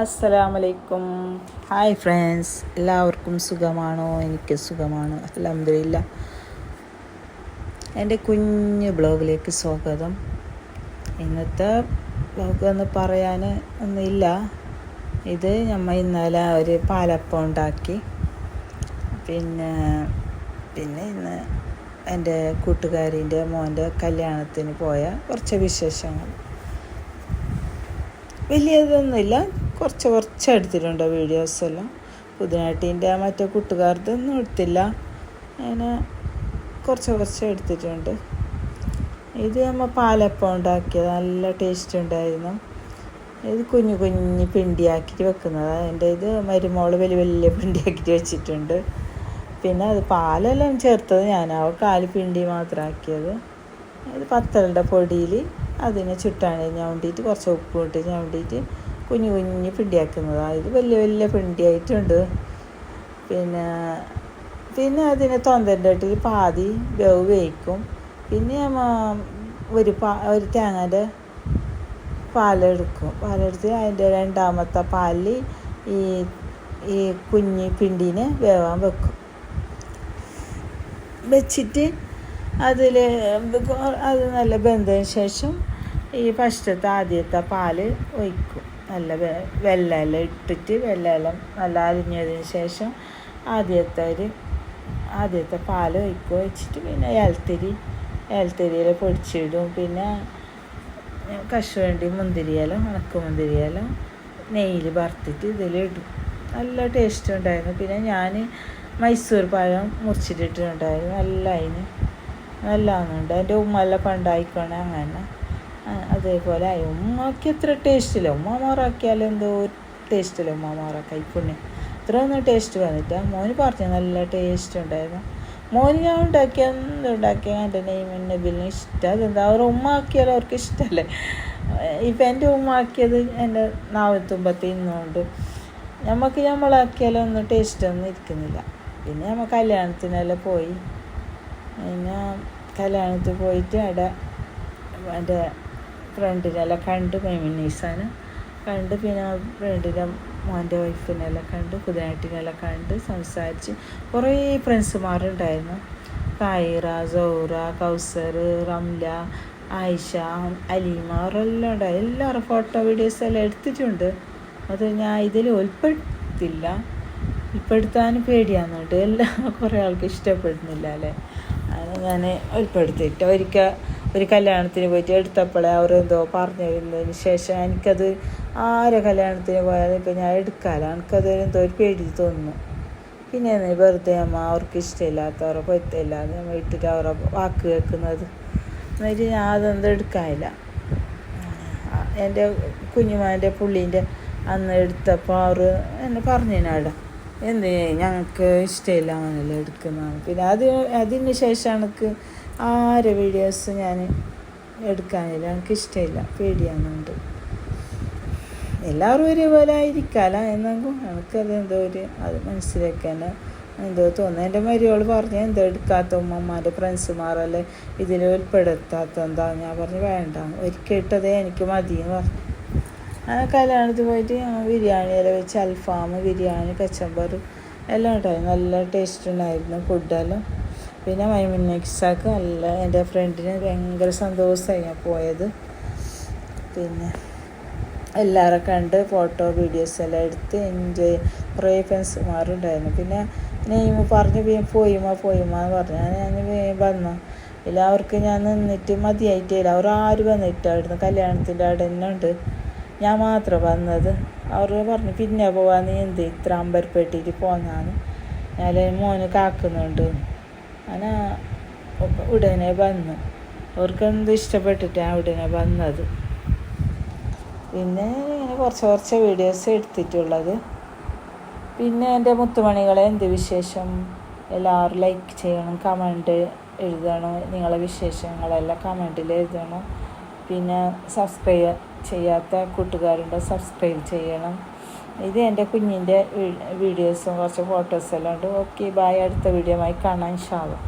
അസ്സലാമലൈക്കും. Hi friends എല്ലാവർക്കും സുഖമാണോ? എനിക്ക് സുഖമാണ് അലഹമില്ല എന്റെ കുഞ്ഞ് ബ്ലോഗിലേക്ക് സ്വാഗതം. ഇന്നത്തെ ബ്ലോഗ് എന്ന് പറയാൻ ഒന്നുമില്ല. ഇത് നമ്മൾ ഇന്നലെ ഒരു പാലപ്പം ഉണ്ടാക്കി. പിന്നെ പിന്നെ ഇന്ന് എന്റെ കൂട്ടുകാരിന്റെ മോന്റെ കല്യാണത്തിന് പോയ കുറച്ച് വിശേഷങ്ങൾ. വലിയതൊന്നുമില്ല കുറച്ച് കുറച്ച് എടുത്തിട്ടുണ്ട് വീഡിയോസ് എല്ലാം. പുതിനാട്ടീന്റെ മറ്റേ കൂട്ടുകാരുടെ എടുത്തില്ല. അങ്ങനെ കുറച്ച് കുറച്ച് എടുത്തിട്ടുണ്ട്. ഇത് നമ്മൾ പാലപ്പം ഉണ്ടാക്കിയത്. നല്ല ടേസ്റ്റ് ഉണ്ടായിരുന്നു. ഇത് കുഞ്ഞു കുഞ്ഞു പിണ്ടിയാക്കിയിട്ട് വെക്കുന്നത്. എന്റെ ഇത് മരുമോൾ വലിയ വലിയ പിണ്ടിയാക്കിയിട്ട് വെച്ചിട്ടുണ്ട്. പിന്നെ അത് പാലെല്ലാം ചേർത്തത് ഞാനാവ് കാൽ പിണ്ടി മാത്രമാക്കിയത് ഇത് പത്തലിന്റെ പൊടിയിൽ അതിനെ ചുട്ടാണ്. ഞാൻ ഞവണ്ടിയിട്ട് കുറച്ച് ഉപ്പ് ഇട്ട് ഞവണ്ടിയിട്ട് കുഞ്ഞു കുഞ്ഞു പിണ്ടിയാക്കുന്നതാണ് ഇത് വലിയ വലിയ പിണ്ടിയായിട്ടുണ്ട് പിന്നെ പിന്നെ അതിനെ തൊന്തന്റെ പാതി വേവ് വേവിക്കും. പിന്നെ ഒരു പാ ഒരു തേങ്ങന്റെ പാലെടുക്കും. പാലെടുത്ത് അതിന്റെ രണ്ടാമത്തെ പാലിൽ ഈ ഈ കുഞ്ഞ് പിണ്ടിനെ വേവാൻ വെക്കും. വെച്ചിട്ട് അതിൽ അത് നല്ല ബന്ധതിന് ശേഷം ഈ ഫസ്റ്റത്തെ ആദ്യത്തെ പാൽ ഒഴിക്കും. നല്ല വെള്ളമെല്ലാം ഇട്ടിട്ട് വെള്ളമെല്ലാം നല്ല അരിഞ്ഞതിന് ശേഷം ആദ്യത്തെ ഒരു ആദ്യത്തെ പാൽ ഒഴിക്കുക വെച്ചിട്ട് പിന്നെ ഏലത്തിരി ഏലത്തിരിയിൽ പൊടിച്ചിടും. പിന്നെ കശുവണ്ടി മുന്തിരിയെല്ലാം ഉണക്ക മുന്തിരിയെല്ലാം നെയ്യിൽ വറുത്തിട്ട് ഇതിലിടും നല്ല ടേസ്റ്റ് ഉണ്ടായിരുന്നു. പിന്നെ ഞാൻ മൈസൂർ പഴം മുറിച്ചിട്ടിട്ടുണ്ടായിരുന്നു. നല്ല അതിന് നല്ല ആകുന്നുണ്ട് എന്റെ ഉമ്മയെല്ലാം പണ്ടായിക്കോണേ അങ്ങനെ. അതേപോലെ ആയി. ഉമ്മക്ക് എത്ര ടേസ്റ്റില്ല ഉമ്മ മാറാക്കിയാലും എന്തോ ടേസ്റ്റില്ല ഉമ്മ മാറാക്കി പുണ്യം. ഇത്ര ഒന്നും ടേസ്റ്റ് വന്നിട്ട് മോന് പറഞ്ഞു നല്ല ടേസ്റ്റ് ഉണ്ടായിരുന്നു. മോന് ഞാൻ ഉണ്ടാക്കിയ എന്തുണ്ടാക്കിയ എന്റെ നെയ്മൻ നബിലിന് ഇഷ്ടം. അതെന്താ? അവർ ഉമ്മ ആക്കിയാലും അവർക്ക് ഇഷ്ടമല്ലേ ഇപ്പം എന്റെ ഉമ്മ ആക്കിയത് എന്റെ നാവത്തുമ്പത്ത് ഇന്നുകൊണ്ട് നമുക്ക് നമ്മളാക്കിയാലും ഒന്നും ടേസ്റ്റ് ഒന്നും ഇരിക്കുന്നില്ല. പിന്നെ നമ്മൾ കല്യാണത്തിനെല്ലാം പോയി. പിന്നെ കല്യാണത്തിൽ പോയിട്ട് അവിടെ എന്റെ ഫ്രണ്ടിനെല്ലാം കണ്ട് മെമിനീസാണ് കണ്ട് പിന്നെ ഫ്രണ്ടിന്റെ മോന്റെ വൈഫിനെല്ലാം കണ്ട് പുതിനാട്ടിനെല്ലാം കണ്ട് സംസാരിച്ച് കുറേ ഫ്രണ്ട്സുമാരുണ്ടായിരുന്നു കായിറ സൗറ കൗസർ റംല ആയിഷ അലീമ അവരെല്ലാം ഉണ്ടായി. എല്ലാവരും ഫോട്ടോ വീഡിയോസ് എല്ലാം എടുത്തിട്ടുണ്ട്. അത് ഞാൻ ഇതിൽ ഉൾപ്പെടുത്തില്ല. ഉൾപ്പെടുത്താനും പേടിയാന്നുണ്ട് എല്ലാം കുറേ ആൾക്ക് ഇഷ്ടപ്പെടുന്നില്ല അല്ലേ? അത് ഞാൻ ഉൾപ്പെടുത്തിയിട്ട് ഒരിക്കൽ ഒരു കല്യാണത്തിന് പോയിട്ട് എടുത്തപ്പോഴേ അവരെന്തോ പറഞ്ഞതിന് ശേഷം എനിക്കത് ആരെ കല്യാണത്തിന് പോയാലും ഇപ്പം ഞാൻ എടുക്കാല? എനിക്കത് എന്തോ ഒരു പേടി തോന്നുന്നു. പിന്നെ വെറുതെ അമ്മ അവർക്ക് ഇഷ്ടമില്ലാത്തവരെ പൊയ്ത്തില്ലാതെ നമ്മൾ ഇട്ടിട്ട് അവരെ വാക്ക് കേൾക്കുന്നത്. എന്നിട്ട് ഞാൻ അതൊന്നും എടുക്കാനില്ല. എന്റെ കുഞ്ഞുമാന്റെ പുള്ളീന്റെ അന്ന് എടുത്തപ്പോൾ അവർ എന്നെ പറഞ്ഞതിനാടാ എന്ത് ഞങ്ങൾക്ക് ഇഷ്ടമില്ല അങ്ങനെയല്ല എടുക്കുന്നതാണ്. പിന്നെ അത് അതിന് ശേഷം എനിക്ക് ആരെ വീഡിയോസ് ഞാൻ എടുക്കാനില്ല. എനിക്ക് ഇഷ്ടമില്ല പേടിയാണെന്നുണ്ട് എല്ലാവരും ഒരേപോലെ ആയിരിക്കാല എന്നെങ്കിലും എനിക്കത് എന്തോ ഒരു അത് മനസ്സിലാക്കാൻ എന്തോ തോന്നുന്നു. എന്റെ മരിയോൾ പറഞ്ഞു എന്തോ എടുക്കാത്ത ഉമ്മമാരെ ഫ്രണ്ട്സുമാരല്ലേ ഇതിൽ ഉൾപ്പെടുത്താത്ത എന്താ ഞാൻ പറഞ്ഞു വേണ്ട. ഒരിക്കൽ ഇട്ടതേ എനിക്ക് മതിയെന്ന് പറഞ്ഞു. ആ കല്യാണത്തിൽ പോയിട്ട് ബിരിയാണി എല്ലാം വെച്ച് അൽഫാം ബിരിയാണി കച്ചമ്പർ എല്ലാം ഉണ്ടായിരുന്നു നല്ല ടേസ്റ്റ് ഉണ്ടായിരുന്നു ഫുഡെല്ലാം പിന്നെ മൈമിനക്സാക്ക് നല്ല എന്റെ ഫ്രണ്ടിന് ഭയങ്കര സന്തോഷമായി ഞാൻ പോയത്. പിന്നെ എല്ലാവരെ കണ്ട് ഫോട്ടോ വീഡിയോസ് എല്ലാം എടുത്ത് എൻജോയ് കുറേ ഫ്രണ്ട്സുമാരുണ്ടായിരുന്നു പിന്നെ നെയ്മ പറഞ്ഞ് പോയിമ പോയിമ എന്ന് പറഞ്ഞു. ഞാൻ വന്നു. എല്ലാവർക്കും ഞാൻ നിന്നിട്ട് മതിയായിട്ടില്ല അവർ ആര് വന്നിട്ടായിരുന്നു കല്യാണത്തിന്റെ അവിടെ തന്നെ ഉണ്ട്. ഞാൻ മാത്രം വന്നത്. അവർ പറഞ്ഞു പിന്നെ പോവാൻ നീ എന്ത് ഇത്ര അമ്പരപ്പെട്ടിട്ട് പോന്നാന്ന് ഞാൻ മോന് കാക്കുന്നുണ്ട്. അങ്ങനെ ഉടനെ വന്നു. അവർക്ക് എന്ത് ഇഷ്ടപ്പെട്ടിട്ടാണ് ഉടനെ വന്നത്. പിന്നെ ഇങ്ങനെ കുറച്ച് കുറച്ച് വീഡിയോസ് എടുത്തിട്ടുള്ളത്. പിന്നെ എന്റെ മുത്തുമണികളെ എന്ത് വിശേഷം? എല്ലാവരും ലൈക്ക് ചെയ്യണം കമന്റ് എഴുതണം. നിങ്ങളെ വിശേഷങ്ങളെല്ലാം കമന്റിൽ എഴുതണം. പിന്നെ സബ്സ്ക്രൈബ് ചെയ്യാത്ത കൂട്ടുകാരുണ്ട്? സബ്സ്ക്രൈബ് ചെയ്യണം. ഇത് എന്റെ കുഞ്ഞിന്റെ വീഡിയോസും കുറച്ച് ഫോട്ടോസെല്ലാം ഉണ്ട്. ഓക്കെ ബായ് അടുത്ത വീഡിയോ ആയി കാണാൻ ഇൻഷാല്ലാം